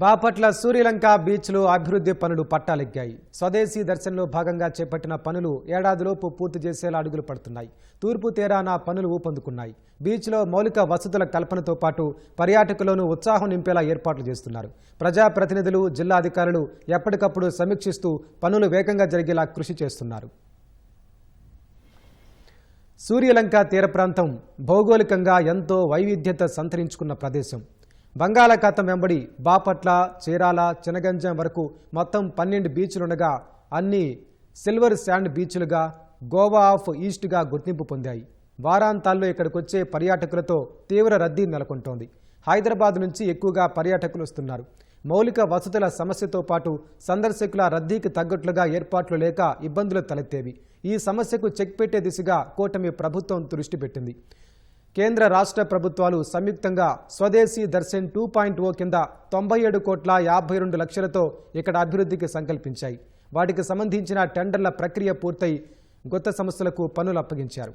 బాపట్ల సూర్యలంక బీచ్లో అభివృద్ధి పనులు పట్టాలెక్కాయి స్వదేశీ దర్శనంలో భాగంగా చేపట్టిన పనులు ఏడాదిలోపు పూర్తి చేసేలా అడుగులు పడుతున్నాయి. తూర్పు తీరాన పనులు ఊపందుకున్నాయి. బీచ్లో మౌలిక వసతుల కల్పనతో పాటు పర్యాటకులను ఉత్సాహం నింపేలా ఏర్పాట్లు చేస్తున్నారు. ప్రజాప్రతినిధులు జిల్లా అధికారులు ఎప్పటికప్పుడు సమీక్షిస్తూ పనులు వేగంగా జరిగేలా కృషి చేస్తున్నారు. సూర్యలంక తీర ప్రాంతం భౌగోళికంగా ఎంతో వైవిధ్యత సంతరించుకున్న ప్రదేశం. బంగాళాఖాతం వెంబడి బాపట్ల చీరాల చినగంజం వరకు మొత్తం పన్నెండు బీచ్లుండగా అన్ని సిల్వర్ శాండ్ బీచ్లుగా గోవా ఆఫ్ ఈస్ట్గా గుర్తింపు పొందాయి. వారాంతాల్లో ఇక్కడికి వచ్చే పర్యాటకులతో తీవ్ర రద్దీ నెలకొంటోంది. హైదరాబాద్ నుంచి ఎక్కువగా పర్యాటకులు వస్తున్నారు. మౌలిక వసతుల సమస్యతో పాటు సందర్శకుల రద్దీకి తగ్గట్లుగా ఏర్పాట్లు లేక ఇబ్బందులు తలెత్తేవి. ఈ సమస్యకు చెక్ పెట్టే దిశగా కూటమి ప్రభుత్వం దృష్టి పెట్టింది. కేంద్ర రాష్ట్ర ప్రభుత్వాలు సంయుక్తంగా స్వదేశీ దర్శన్ టూ పాయింట్ ఓ కింద తొంభై ఏడు కోట్ల యాభై రెండు లక్షలతో ఇక్కడ అభివృద్ధికి సంకల్పించాయి. వాటికి సంబంధించిన టెండర్ల ప్రక్రియ పూర్తయి కొత్త సంస్థలకు పనులు అప్పగించారు.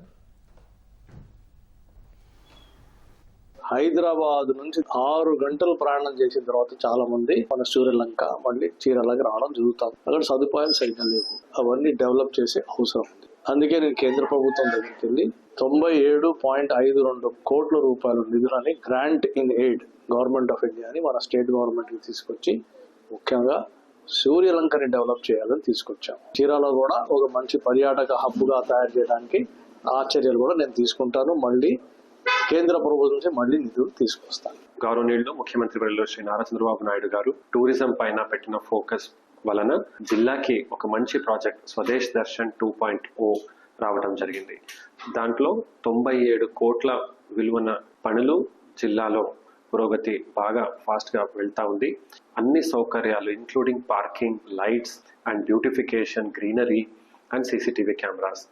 హైదరాబాద్ నుంచి ఆరు గంటలు ప్రయాణం చేసిన తర్వాత చాలా మంది మన సూర్యలంక మళ్ళీ చీరలకి రావడం జరుగుతుంది అక్కడ సదుపాయాలు సరిగ్గా లేవు. అవన్నీ డెవలప్ చేసే అవసరం ఉంది. అందుకే నేను కేంద్ర ప్రభుత్వం దగ్గరికి వెళ్ళి తొంభై ఏడు పాయింట్ ఐదు రెండు కోట్ల రూపాయల నిధులని grant in aid government of India అని మన స్టేట్ గవర్నమెంట్కి తీసుకొచ్చి ముఖ్యంగా సూర్యలంకని డెవలప్ చేయాలని తీసుకొచ్చాం. చీరాలో కూడా ఒక మంచి పర్యాటక హబ్ తయారు చేయడానికి ఆ చర్యలు కూడా నేను తీసుకుంటాను. మళ్ళీ కేంద్ర ప్రభుత్వం నుంచి మళ్ళీ నిధులు తీసుకొస్తాను. గౌరవనీయులు ముఖ్యమంత్రి వర్యులు శ్రీ నారా చంద్రబాబు నాయుడు గారు టూరిజం పైన పెట్టిన ఫోకస్ వలన జిల్లాకి ఒక మంచి project Swadesh Darshan two point O రావడం జరిగింది. దాంట్లో తొంభై ఏడు కోట్ల విలువన పనులు జిల్లాలో పురోగతి బాగా ఫాస్ట్గా వెళ్తా ఉంది. అన్ని సౌకర్యాలు including parking lights and beautification greenery and CCTV cameras.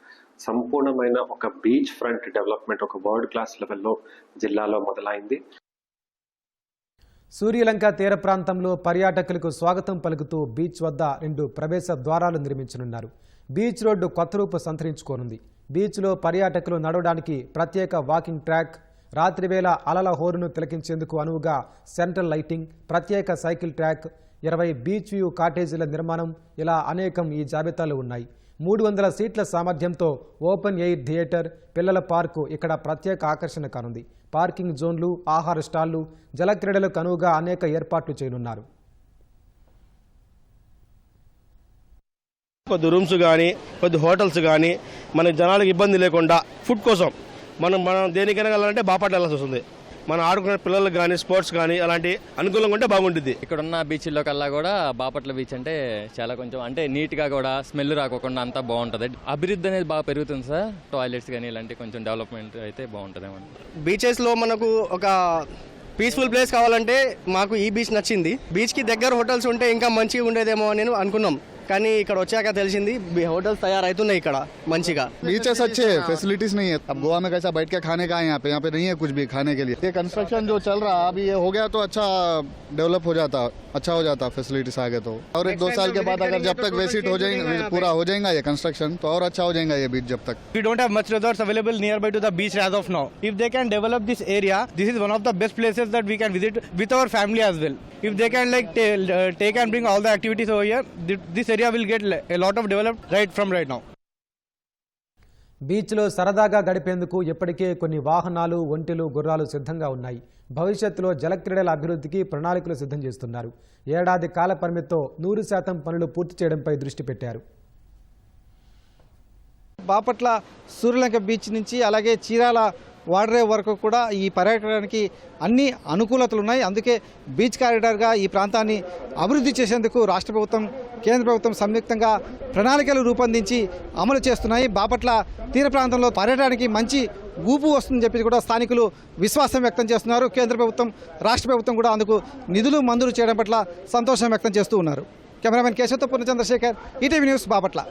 సంపూర్ణమైన ఒక బీచ్ ఫ్రంట్ డెవలప్మెంట్ ఒక వరల్డ్ క్లాస్ లెవెల్లో జిల్లాలో మొదలైంది. సూర్యలంక తీర ప్రాంతంలో పర్యాటకులకు స్వాగతం పలుకుతూ బీచ్ వద్ద రెండు ప్రవేశ ద్వారాలు నిర్మించనున్నారు. బీచ్ రోడ్డు కొత్త రూపు సంతరించుకోనుంది. బీచ్లో పర్యాటకులు నడవడానికి ప్రత్యేక వాకింగ్ ట్రాక్ రాత్రివేళ అలల హోరును తిలకించేందుకు అనువుగా సెంట్రల్ లైటింగ్ ప్రత్యేక సైకిల్ ట్రాక్ ఇరవై బీచ్ వ్యూ కాటేజీల నిర్మాణం ఇలా అనేకం ఈ జాబితాలో ఉన్నాయి. మూడు వందల సీట్ల సామర్థ్యంతో ఓపెన్ ఎయిర్ థియేటర్ పిల్లల పార్కు ఇక్కడ ప్రత్యేక ఆకర్షణ కానుంది. పార్కింగ్ జోన్లు ఆహార స్టాళ్ళు జలక్రీడలకు అనువుగా అనేక ఏర్పాట్లు చేయనున్నారు. కొద్ది రూమ్స్ కానీ కొద్ది హోటల్స్ కానీ మన జనాలకు ఇబ్బంది లేకుండా ఫుడ్ కోసం మనం మనం దేనికైనా వెళ్ళాలంటే బాపట్ల వెళ్ళాల్సి వస్తుంది. మనం ఆడుకునే పిల్లలకు కానీ స్పోర్ట్స్ కానీ అలాంటి అనుకూలంగా ఉంటే బాగుంటుంది. ఇక్కడ ఉన్న బీచ్ల్లో కల్లా కూడా బాపట్ల బీచ్ అంటే చాలా కొంచెం అంటే నీట్గా కూడా స్మెల్ రాకోకుండా అంతా బాగుంటది. అభివృద్ధి అనేది బాగా పెరుగుతుంది సార్. టాయిలెట్స్ కానీ ఇలాంటి కొంచెం డెవలప్మెంట్ అయితే బాగుంటుంది బీచెస్లో మనకు ఒక పీస్ఫుల్ ప్లేస్ కావాలంటే మాకు ఈ బీచ్ నచ్చింది. బీచ్కి దగ్గర హోటల్స్ ఉంటే ఇంకా మంచిగా ఉండేదేమో అని అనుకున్నాం. కానీ ఇక్కడ వచ్చాక తెలిసింది బీ- హోటల్స్ తయారవుతున్నాయి ఇక్కడ మంచిగా बीचेस अच्छे हैं फैसिलिटीज नहीं है अब गोवा में कैसा बैठ के खाने का है यहाँ पे यहाँ पे नहीं है कुछ भी खाने के लिए ये कंस्ट्रक्शन जो चल रहा अभी ये हो गया तो अच्छा डेवलप हो जाता अच्छा हो जाता फैसिलिटीज आगे तो और एक दो साल के बाद अगर जब तक वेसिट हो जाएंगे पूरा हो जाएगा ये कंस्ट्रक्शन तो और अच्छा हो जाएगा ये बीच जब तक We don't have much resorts available nearby to the beach as of now. If they can develop this area, this is one of the best places that we can visit with our family as well. If they can like uh, take and bring all the activities over here, thi- this area will get a lot of developed right from right now. బీచ్లో సరదాగా గడిపేందుకు ఇప్పటికే కొన్ని వాహనాలు ఒంటెలు గుర్రాలు సిద్ధంగా ఉన్నాయి. భవిష్యత్తులో జలక్రీడల అభివృద్ధికి ప్రణాళికలు సిద్ధం చేస్తున్నారు. ఏడాది కాల పరిమితితో నూరు శాతం పనులు పూర్తి చేయడంపై దృష్టి పెట్టారు. బాపట్ల సూర్యలంక బీచ్ నుంచి అలాగే చీరాల వాడరే వరకు కూడా ఈ పర్యాటకానికి అన్ని అనుకూలతలు ఉన్నాయి. అందుకే బీచ్ కారిడార్గా ఈ ప్రాంతాన్ని అభివృద్ధి చేసేందుకు రాష్ట్ర ప్రభుత్వం కేంద్ర ప్రభుత్వం సంయుక్తంగా ప్రణాళికలు రూపొందించి అమలు చేస్తున్నాయి. బాపట్ల తీర ప్రాంతంలో పర్యటనకి మంచి ఊపు వస్తుందని చెప్పి కూడా స్థానికులు విశ్వాసం వ్యక్తం చేస్తున్నారు. కేంద్ర ప్రభుత్వం రాష్ట్ర ప్రభుత్వం కూడా అందుకు నిధులు మంజూరు చేయడం పట్ల సంతోషం వ్యక్తం చేస్తూ ఉన్నారు. కెమెరామెన్ కేశవతో పూర్ణ చంద్రశేఖర్ ఈటీవీ న్యూస్ బాపట్ల.